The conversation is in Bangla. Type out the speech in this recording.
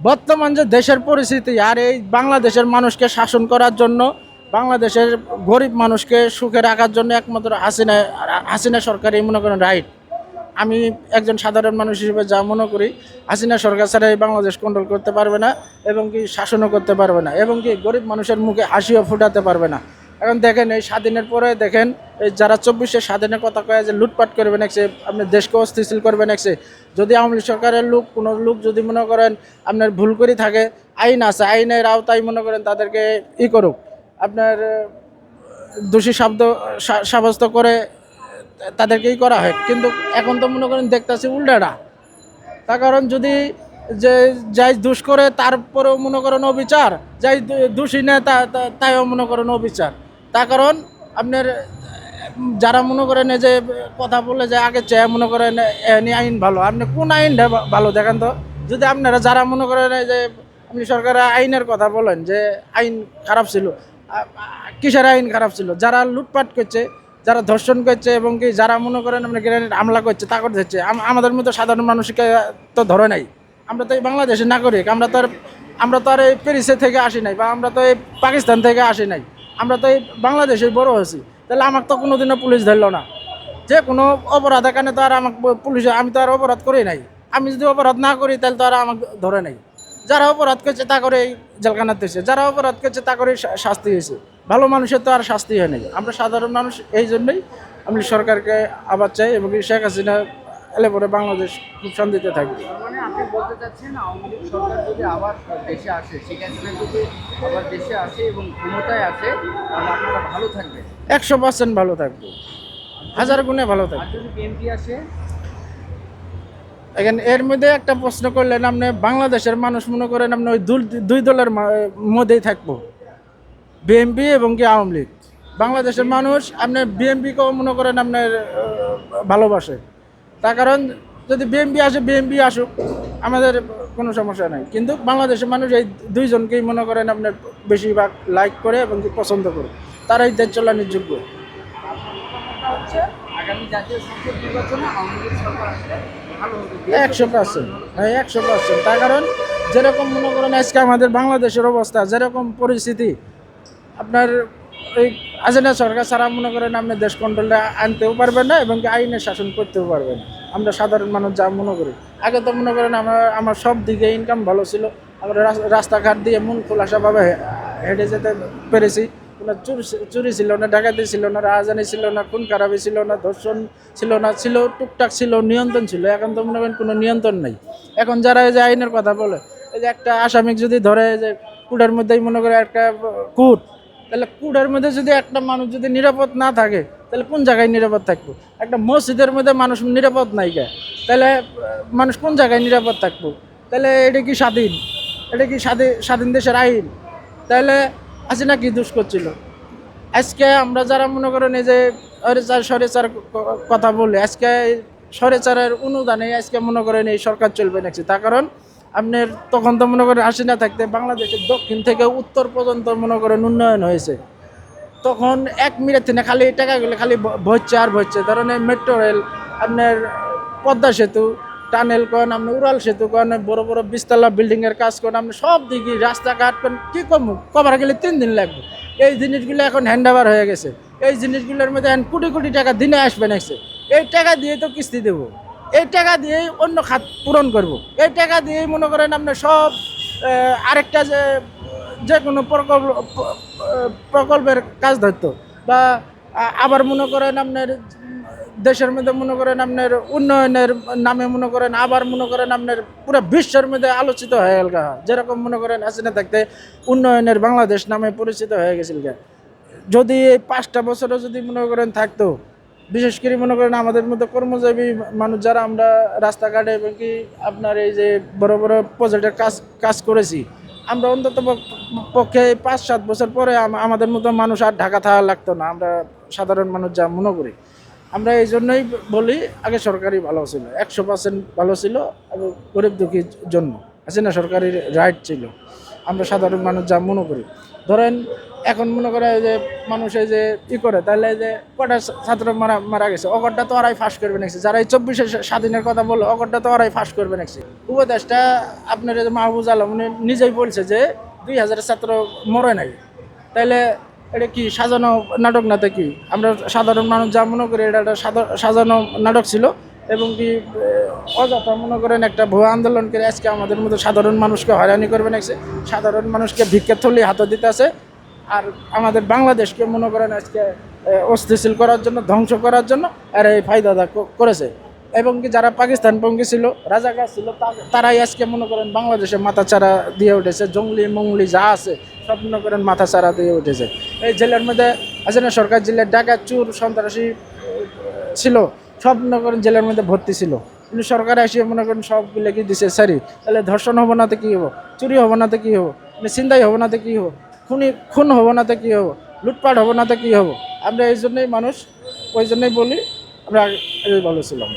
বর্তমান যে দেশের পরিস্থিতি আর এই বাংলাদেশের মানুষকে শাসন করার জন্য, বাংলাদেশের গরিব মানুষকে সুখে রাখার জন্য একমাত্র হাসিনা হাসিনা সরকারই মনে করেন রাইট আমি একজন সাধারণ মানুষ হিসেবে যা মনে করি, হাসিনা সরকার ছাড়া এই বাংলাদেশ কন্ট্রোল করতে পারবে না এবং কি শাসনও করতে পারবে না এবং কি গরিব মানুষের মুখে হাসিও ফুটাতে পারবে না। এখন দেখেন, এই স্বাধীনের পরে দেখেন, এই যারা চব্বিশে স্বাধীনের কথা কয়ে যে লুটপাট করবে নাকছে আপনি দেশকে অস্থিতিশীল করবে নাকছে যদি আওয়ামী সরকারের লোক, কোনো লোক যদি মনে করেন আপনার ভুল করে থাকে, আইন আছে, আইনের আওতায় মনে করেন তাদেরকে ই করুক, আপনার দোষী শব্দ সাব্যস্ত করে তাদেরকেই করা হয় কিন্তু এখন তো মনে করেন দেখতেছি উল্টাটা। তার কারণ যদি যে যাই দোষ করে, তারপরেও মনে করেন অবিচার, যাই দোষী নেয় তাইও মনে করেন অবিচার। তার কারণ আপনার, যারা মনে করেন যে কথা বলে যে আগে চেয়ে মনে করেন এনি আইন ভালো, আপনি কোন আইনটা ভালো দেখেন তো? যদি আপনারা যারা মনে করেন যে আপনি সরকারের আইনের কথা বলেন যে আইন খারাপ ছিল কিসের আইন খারাপ ছিল? যারা লুটপাট করছে, যারা ধর্ষণ করছে এবং কি যারা মনে করেন আপনি গ্রেনেড হামলা করছে, তা করছে আম- আমাদের মতো সাধারণ মানুষকে তো ধরে নাই। আমরা তো এই বাংলাদেশের নাগরিক, আমরা তো আর, আমরা তো আর এই প্যারিসে থেকে আসি নাই বা আমরা তো এই পাকিস্তান থেকে আসি নাই। আমরা তো এই বাংলাদেশের বড় হয়েছি। তাহলে আমাকে তো কোনোদিনও পুলিশ ধরলো না। যে কোনো অপরাধ, এখানে তো আর আমাকে পুলিশ, আমি তো আর অপরাধ করি নাই। আমি যদি অপরাধ না করি, তাহলে তো আর আমাকে ধরে নাই। যারা অপরাধ করছে, তা করে জেলখানাত দিয়েছে যারা অপরাধ করছে, তা করে শাস্তি হয়েছে। ভালো মানুষের তো আর শাস্তি হয় নাই। আমরা সাধারণ মানুষ, এই জন্যই আমি সরকারকে আবার চাই এবং শেখ হাসিনা এলে পরে বাংলাদেশ খুব শান্তিতে থাকবে। আপনি বলতে চাচ্ছেন আওয়ামী লীগ সরকার যদি আবার দেশে আসে শেখ হাসিনা যদি আবার দেশে আসে এবং ক্ষমতায় আসে তাহলে আপনারা ভালো থাকবেন। একশো পার্সেন্ট ভালো থাকবে। হাজার গুণে ভালো আর থাকবে যদি বিএনপি আসে? এখন এর মধ্যে একটা প্রশ্ন করলেন আপনি বাংলাদেশের মানুষ মনে করেন আপনি ওই দুই দলের মধ্যেই থাকব। বিএনপি এবং কি আওয়ামী লীগ। বাংলাদেশের মানুষ আপনার বিএনপিকেও মনে করেন আপনার ভালোবাসে। তার কারণ যদি বিএনপি আসে বিএনপি আসুক আমাদের কোনো সমস্যা নাই। কিন্তু বাংলাদেশের মানুষ এই দুইজনকেই মনে করেন আপনার বেশিরভাগ লাইক করে এবং পছন্দ করে। তারাই দেশ চালানোর যোগ্য। একশো পার্সেন্ট হ্যাঁ একশো পার্সেন্ট তার কারণ যেরকম মনে করেন আজকে আমাদের বাংলাদেশের অবস্থা যেরকম পরিস্থিতি আপনার এই হাসিনা সরকার ছাড়া মনে করেন আপনি দেশ কন্ট্রোলে আনতেও পারবেন না এবং আইনের শাসন করতেও পারবেন না। আমরা সাধারণ মানুষ যা মনে করি। আগে তো মনে করেন আমার আমার সব দিকে ইনকাম ভালো ছিল। আমরা রাস- রাস্তাঘাট দিয়ে মন খোলাসাভাবে হেঁটে যেতে পেরেছি। কোনো চুরি চুরি ছিল না, ডাকাতি ছিল না রাজধানী ছিল না, খুন খারাপি ছিল না, ধর্ষণ ছিল না, ছিল, টুকটাক ছিল, নিয়ন্ত্রণ ছিল। এখন তো মনে করেন কোনো নিয়ন্ত্রণ নেই। এখন যারা এই যে আইনের কথা বলে, এই যে একটা আসামিক যদি ধরে যে কুটার মধ্যেই মনে করে একটা কুট তাহলে কুড়ের মধ্যে যদি একটা মানুষ যদি নিরাপদ না থাকে, তাহলে কোন জায়গায় নিরাপদ থাকব? একটা মসজিদের মধ্যে মানুষ নিরাপদ নাই কে? তাহলে মানুষ কোন জায়গায় নিরাপদ থাকব? তাহলে এটা কি স্বাধীন? এটা কি স্বাধীন স্বাধীন দেশের আইন? তাহলে হাসিনা কি দোষ করছিল? আজকে আমরা যারা মনে করেন এই যে অরেচার সরেচার কথা বলে, আজকে সরেচারের অনুদানে আজকে মনে করেন এই সরকার চলবে নাকি? তার কারণ আপনার তখন তো মনে করেন হাসিনা থাকতে, বাংলাদেশের দক্ষিণ থেকে উত্তর পর্যন্ত মনে করেন উন্নয়ন হয়েছে। তখন এক মিনিট থেকে খালি টাকাগুলো খালি ভরছে আর ভরছে। ধরেন মেট্রো রেল আপনার পদ্মা সেতু টানেল কন আপনি উড়াল সেতু কন, বড় বড় বিশতলা বিল্ডিংয়ের কাজ করেন আপনি সব দিকে রাস্তাঘাট করেন কি কম কভার গেলে তিন দিন লাগবে। এই জিনিসগুলো এখন হ্যান্ড হয়ে গেছে। এই জিনিসগুলোর মধ্যে এখন কোটি কোটি টাকা দিনে আসবে নাকছে এই টাকা দিয়ে তো কিস্তি দেবো। এই টাকা দিয়েই অন্য খাত পূরণ করব এই টাকা দিয়েই মনে করেন আপনার সব আরেকটা যে যে কোনো প্রকল্প, প্রকল্পের কাজ ধরতো বা আবার মনে করেন আপনার দেশের মধ্যে মনে করেন আপনার উন্নয়নের নামে মনে করেন আবার মনে করেন আপনার পুরো বিশ্বের মধ্যে আলোচিত হয়ে গেল। যেরকম মনে করেন হাসিনা থাকতে উন্নয়নের বাংলাদেশ নামে পরিচিত হয়ে গেছিল। যদি এই পাঁচটা বছরও যদি মনে করেন থাকতো বিশেষ করে মনে করেন আমাদের মতো কর্মজীবী মানুষ যারা আমরা রাস্তাঘাটে এবং কি আপনার এই যে বড় বড় প্রজেক্টের কাজ কাজ করেছি, আমরা অন্তত পক্ষে পাঁচ সাত বছর পরে আমাদের মতো মানুষ আর ঢাকা থাকা লাগতো না। আমরা সাধারণ মানুষ যা মনে করি। আমরা এই জন্যই বলি, আগে সরকারি ভালো ছিল, একশো পার্সেন্ট ভালো ছিল গরিব দুঃখীর জন্য। আছে না? সরকারি রাইট ছিল। আমরা সাধারণ মানুষ যা মনে করি। ধরেন এখন মনে করে যে মানুষ যে ই করে, তাহলে যে কটা ছাত্র মারা মারা গেছে? অগরটা তো ওরাই ফাঁস করবে নাকি যারা এই চব্বিশে স্বাধীনের কথা বলল অগরটা তো ওরাই ফাঁস করবে নাকি উপদেশটা আপনার যে মাহবুজ আলম, উনি নিজেই বলছে যে দুই হাজার ছাত্র মরে নাই। তাইলে এটা কি সাজানো নাটক না নাতে কি? আমরা সাধারণ মানুষ যা মনে করি, এটা একটা সাজানো নাটক ছিল। এবং কি অযথা মনে করেন একটা ভুয়া আন্দোলন করে আজকে আমাদের মতো সাধারণ মানুষকে হয়রানি করবে নাকছে সাধারণ মানুষকে ভিক্ষের থলি হাতে দিতে আছে। আর আমাদের বাংলাদেশকে মনে করেন আজকে আহ, অস্থিতিশীল করার জন্য ধ্বংস করার জন্য আর এই ফায়দাটা ক- করেছে। এবং কি যারা পাকিস্তান পাকিস্তানপন্থী ছিল রাজা রাজাকার ছিল তারাই আজকে মনে করেন বাংলাদেশে মাথা চারা দিয়ে উঠেছে। জঙ্গলি মঙ্গলি যা আছে সব মনে করেন মাথা চারা দিয়ে উঠেছে। এই জেলার মধ্যে আছে না সরকার জেলের ডাকাত চুর সন্ত্রাসী ছিল সব মনে করেন জেলের মধ্যে ভর্তি ছিল। কিন্তু সরকার এসে মনে করেন সবগুলো কি দিছে সারি তাহলে ধর্ষণ হব না তো কী হব? চুরি হব না তো কী হব? চিন্তাই হব না তো কী হব? খুনি খুন হব না তো কী হব? লুটপাট হব না তো কী হব? আমরা এই জন্যই মানুষ, ওই জন্যই বলি, আমরা এই বলেছিলাম